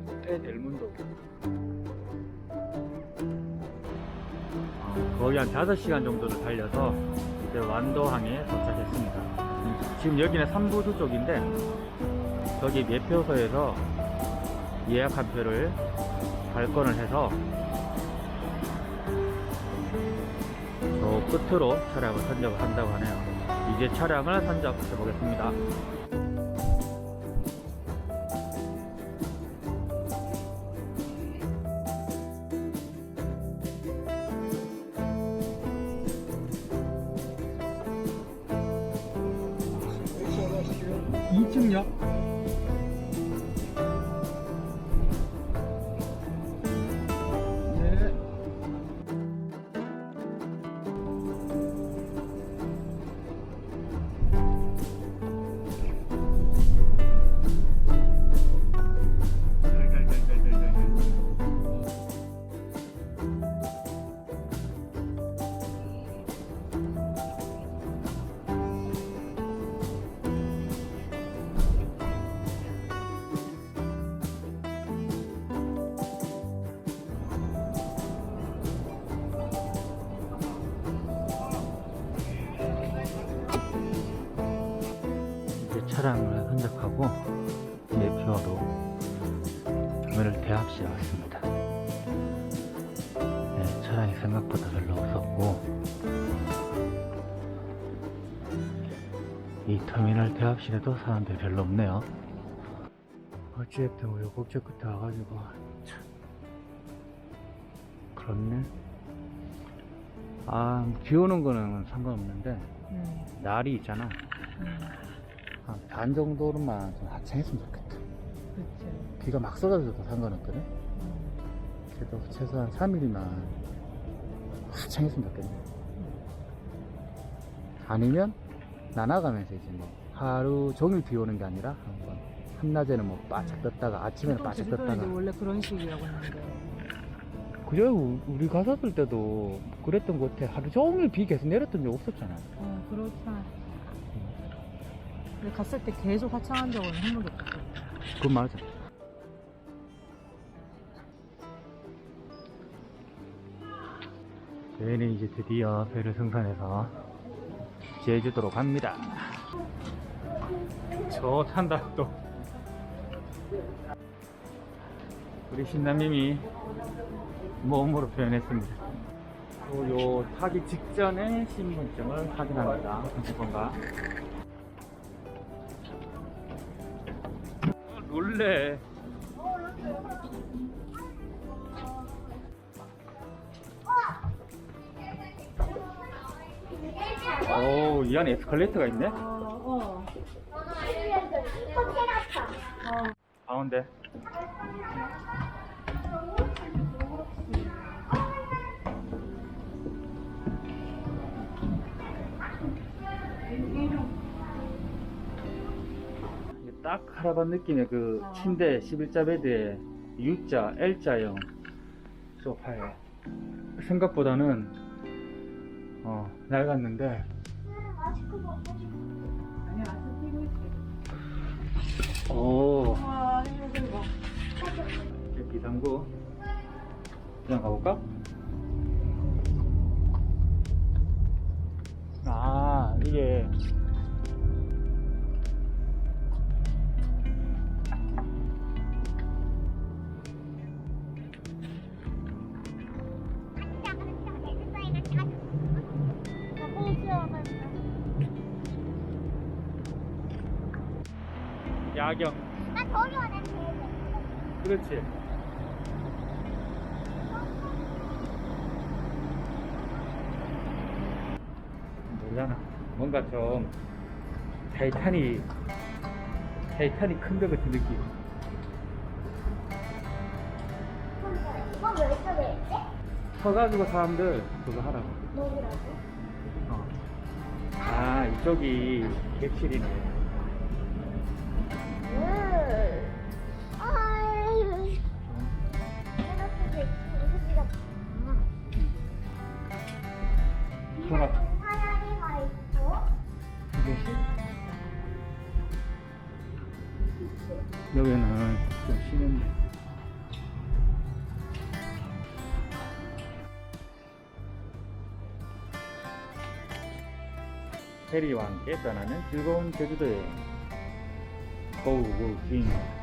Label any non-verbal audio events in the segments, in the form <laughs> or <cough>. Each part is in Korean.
델문도 어, 거의 한 5시간 정도를 달려서 이제 완도항에 도착했습니다. 지금 여기는 삼부수 쪽인데 저기 매표소에서 예약 한 표를 발권을 해서 저 끝으로 차량을 선적을 한다고 하네요. 이제 차량을 선적해 보겠습니다. 오늘 대합실에 왔습니다. 네, 차량이 생각보다 별로 없었고 이 터미널 대합실에도 사람들이 별로 없네요. 어찌됐든 우리 국제 끝에 와가지고 참 그렇네. 아, 비 오는 거는 상관없는데 음, 날이 있잖아. 음, 한반 정도로만 좀 하차했으면 좋겠다. 비가 막 쏟아져도 상관없거든. 음, 그래도 최소한 3일이나 하차했으면 좋겠네. 아니면 나나가면서 이제 뭐 하루 종일 비 오는 게 아니라 한번 한낮에는 뭐 바짝 떴다가 아침에는 바짝 떴다가 원래 그런 식이라고 했는데. 그래 우- 우리 갔었을 때도 그랬던 것 같아 하루 종일 비 계속 내렸던 적 없었잖아 어, 그렇다. 근데 갔을 때 계속 화창한 적은 한 번도 없었어. 그건 맞아. 저희는 이제 드디어 배를 승선해서 제주도로 갑니다. 저 탄다 또. 우리 신남님이 몸으로 표현했습니다. 또 요 타기 직전에 신분증을 확인합니다. 정치권과 놀래 오, 이 안에 에스컬레이터가 있네? 어, 어. 가운데. 딱 카라반 느낌의 그 어. 침대 11자 베드에 U자, L자형 소파에 생각보다는 어, 낡았는데. 오 비상구 그냥 가볼까? 아 이게 그렇지 모르잖아 뭔가 좀 타이탄이 타이탄이 큰 것 같은 느낌 이건 왜 저래? 서가지고 사람들 그거 하라고 뭐라고? 어. 아 이쪽이 객실이네 사다리가 있고. 두 개씩. 여기는 좀 쉬는데. 페리와 함께 떠나는 즐거운 제주도 여행. 고우 고우 킹.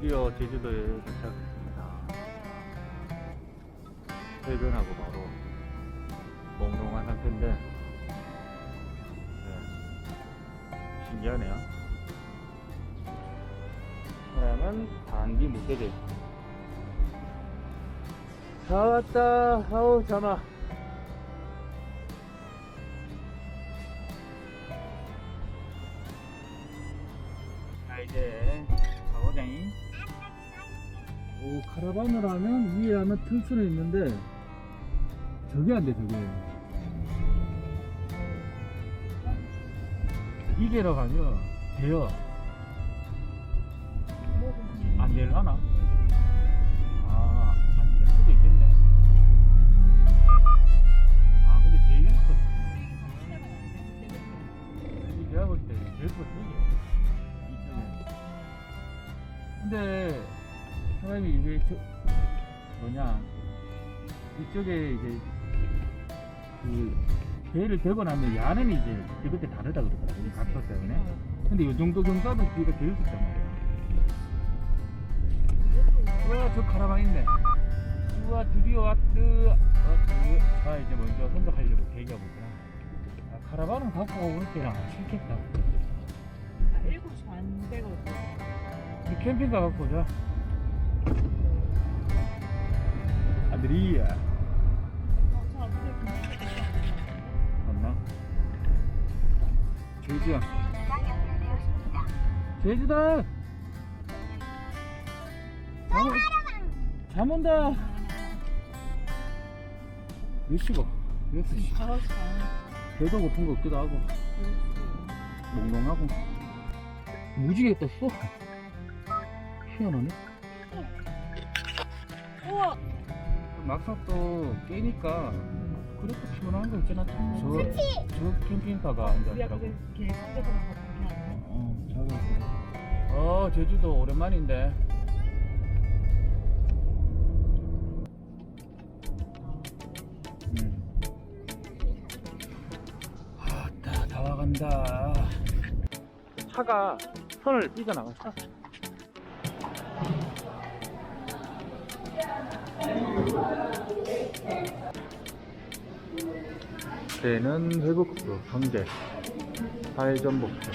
드디어 제주도에 도착했습니다. 해변하고 바로 몽롱한 상태인데 네. 신기하네요. 사람은 단기 있습니다. 다 왔다. 아우 잠아. 카라반을 하면 위에 하면 틀 수는 있는데 저게 안 돼 저게. 이게로 가면 돼요. 안 될라나? 아, 안될 수도 있겠네. 아, 근데 제일 컸. 내가 볼때 제일 컸 이게. 이쪽에. 근데 사장님이 이게 저 뭐냐 이쪽에 이제 그 배를 대고 나면 야는 이제 그때 다르다 그러더라고 이 각도 때문에. 근데 이 정도 경사도 뒤가 제일 컸단 말이야. 우와 저 카라반 있네 우와 드디어 왔드 자 이제 먼저 선적하려고 대기하고 있구나 아, 카라반은 갖고 올 때랑 싫겠다 아, 7시 반 되거든. 이 캠핑카 갖고 오자 아들이야 분위기 맞나? 제주야. 제주다. 잠, 잠 온다. 몇 시가? 6시? 5시 반. 배도 고픈 거 없기도 하고. 몽롱하고. 무지개 떴어? <laughs> 희한하네 우와! 막상 또 깨니까 그렇게 피곤한 거 있잖아 저, 저 캠핑카가 우리 아까 앉았더라고 그 개성대 들어간 거 그렇게 하네. 어, 자고 있어. 어, 제주도 오랜만인데. 음. 아따, 다 와간다. 차가 선을 삐져나갔어. 배는 회국수, 성게, 살전복수.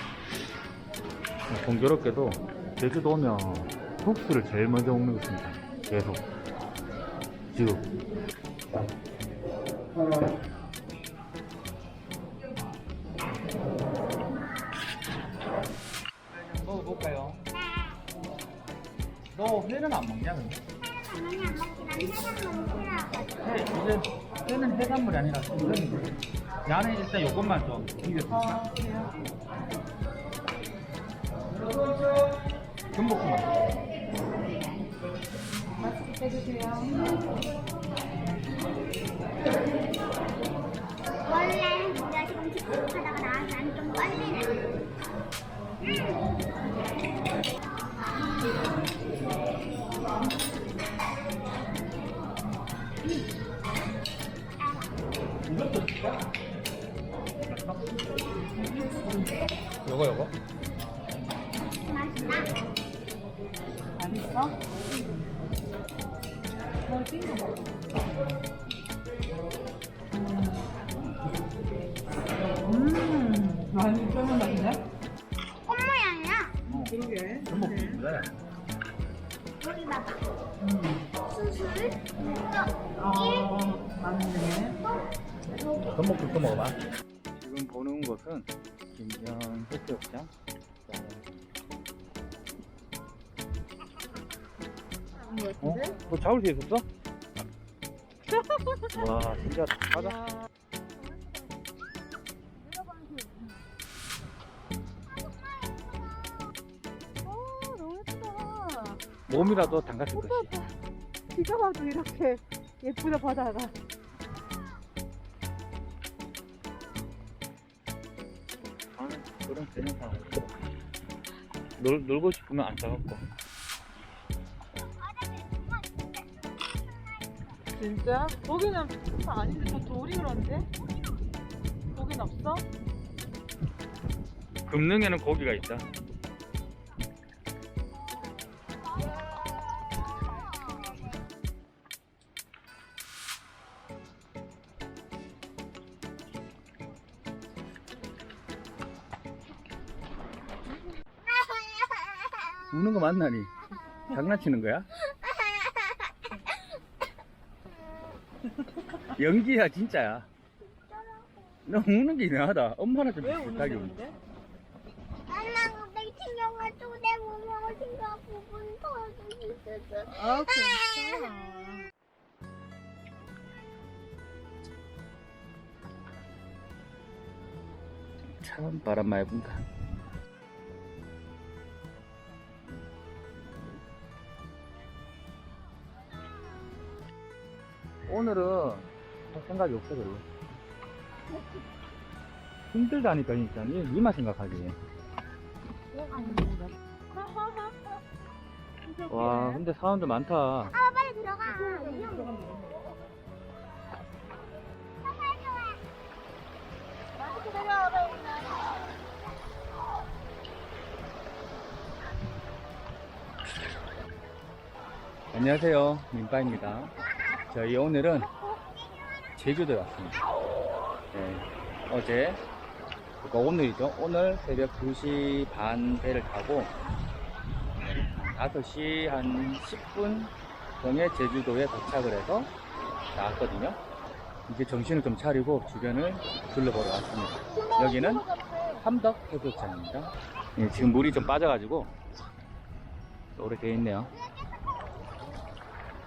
공교롭게도 제주도 오면 국수를 제일 먼저 먹는 것입니다. 계속. 지금. 먹어볼까요? 너 회는 안 먹냐, 근데? 회, 이제 회는 해산물이 아니라 생선이고. 야는 일단 요것만 좀 그래요? 전복구만. 맛있게 드세요. 많이 쫄면 맛이네? 꽃 모양이야. 그러게. 전복구인데. 여기 봐봐. 음. 수술. 어, 맞네. 또 먹어봐. 지금 보는 곳은 김장 해수욕장. 어? 너 잡을 수 있었어? <laughs> 와, 신기하다. 몸이라도 담갔을 것이. 비가 와도 이렇게 예쁘다 바다가. 아, 그런 되는 상황. 놀, 놀고 싶으면 안 누가 진짜? 거기는 아닌데 저 돌이 그런데? 거긴 없어? 금능에는 고기가 있다. 우는 거 맞나니? 장난치는 거야? 연기야 진짜야. 너 우는 게 이상하다. 엄마나 좀왜 비슷하게 우는 우는. 건데? 나는 백신경을 내 몸으로 생각 부분 수 있어. 아 괜찮아 참 바람 분 오늘은 할 생각이 없어 별로. 힘들다니까 진짜 니 니만 생각하지. 와 근데 사람들 많다. 아 빨리 들어가. 안녕하세요 민빠입니다. 저희 오늘은 제주도에 왔습니다. 네, 어제 그러니까 오늘이죠. 오늘 새벽 2시 반 배를 타고 5시 한 10분 경에 제주도에 도착을 해서 나왔거든요. 이제 정신을 좀 차리고 주변을 둘러보러 왔습니다. 여기는 함덕 해수욕장입니다. 예, 지금 물이 좀 빠져가지고 오래되어 있네요.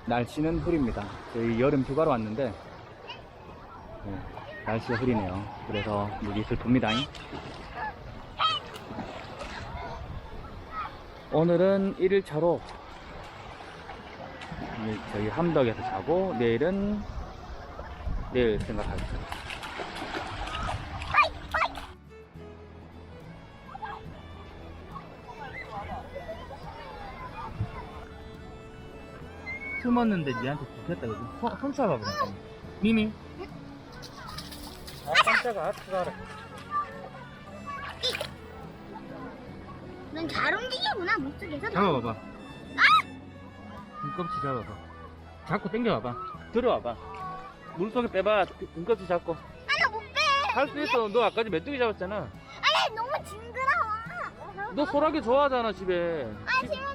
날씨는 흐립니다. 저희 여름 휴가로 왔는데 네, 날씨가 흐리네요. 그래서 물이 슬픕니다. 오늘은 1일차로 저희 함덕에서 자고 내일은 내일 생각하겠습니다. 숨었는데 니한테 붙었다 그지? 손, 손 잡아봐 잠깐만 미미. 아 깜짝아 들어가라 넌잘 움직이구나 물속에서. 잡아봐봐. 등껍질 잡아봐. 잡고 당겨봐봐. 들어와봐. 물속에 빼봐. 등- 등껍질 잡고. 아나 못 빼. 할 수 있어. 너 아까 메뚜기 잡았잖아. 아니 너무 징그러워. 너 소라게 좋아하잖아 집에. 아 시원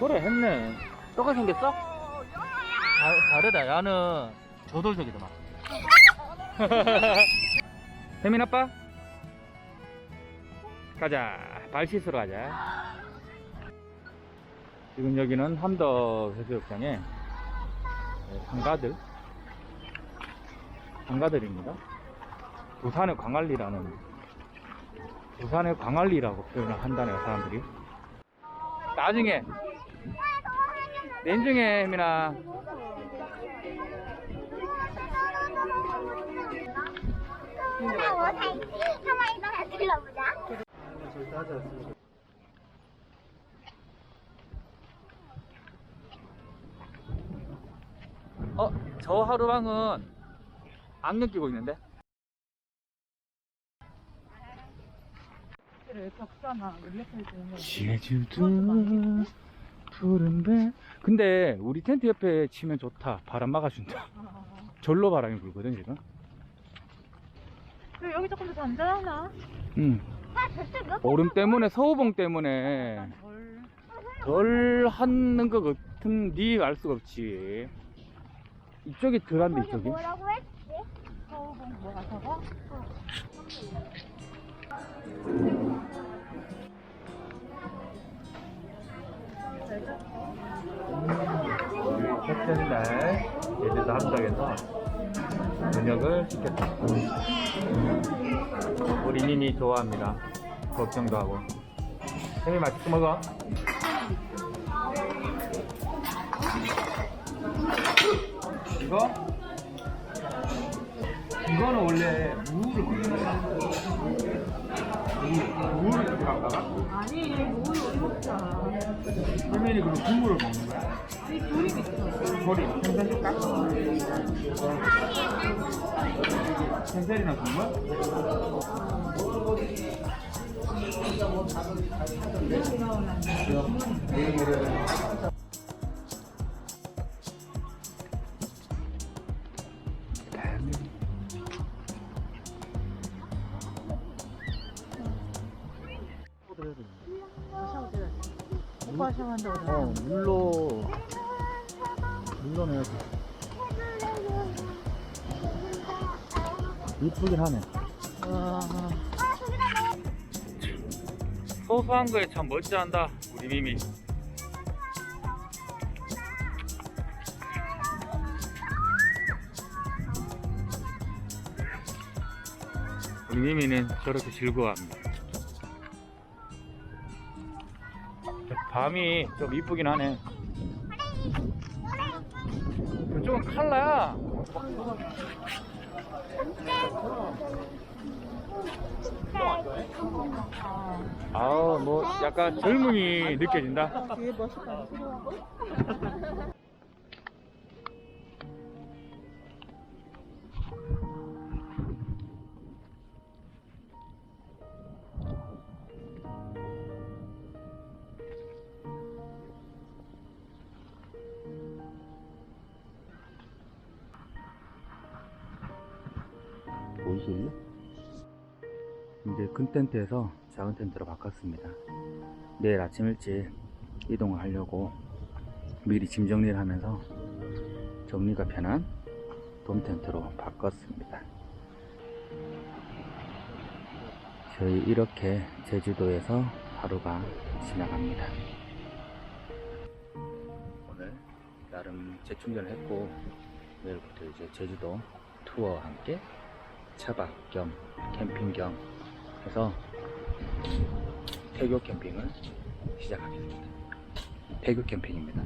그래 했네. 똑같이 생겼어? 다, 다르다. 야는 저돌적이더만 혜민 <laughs> 아빠? 가자. 발 씻으러 가자. 지금 여기는 함덕 해수욕장에 네, 상가들? 상가들입니다. 부산의 광안리라는 부산의 광안리라고 표현을 한다네요 사람들이. 나중에 내중에 혜민아. 어, 저 하루방은 안경 끼고 있는데? 제주도 푸른 배 근데 우리 텐트 옆에 치면 좋다. 바람 막아준다. 절로 바람이 불거든 지금. 그래 여기 조금 더 잔잔하나? 응. 아 얼음 때문에 서우봉 때문에. 덜. 덜 하는 것 같은 니가 알 수가 없지. 이쪽이 덜한데 이쪽이? 뭐라고 했지? 서우봉 뭐같 아서? 첫째 날 제주도 함덕에서 저녁을 시켰다. 우리 니니 좋아합니다. 걱정도 하고. 혜미 맛있게 먹어. 이거? 이거는 원래 무를 먹는 거야. 무, 무를 갖다가 아니 미미 그럼 국물을 먹는 거야? 이 조림 있어. 조림 생선 줄까? 생선이나 국물? 소소한 거에 참 멋지한다 우리 미미. 우리 미미는 저렇게 즐거워합니다. 밤이 좀 이쁘긴 하네. 그쪽은 칼라야 아우 뭐 약간 젊음이 느껴진다 큰 텐트에서 작은 텐트로 바꿨습니다. 내일 아침 일찍 이동을 하려고 미리 짐 정리를 하면서 정리가 편한 돔 텐트로 바꿨습니다. 저희 이렇게 제주도에서 하루가 지나갑니다. 오늘 나름 재충전을 했고 내일부터 이제 제주도 투어와 함께 차박 겸 캠핑 겸 해서 태교 캠핑을 시작하겠습니다. 태교 캠핑입니다.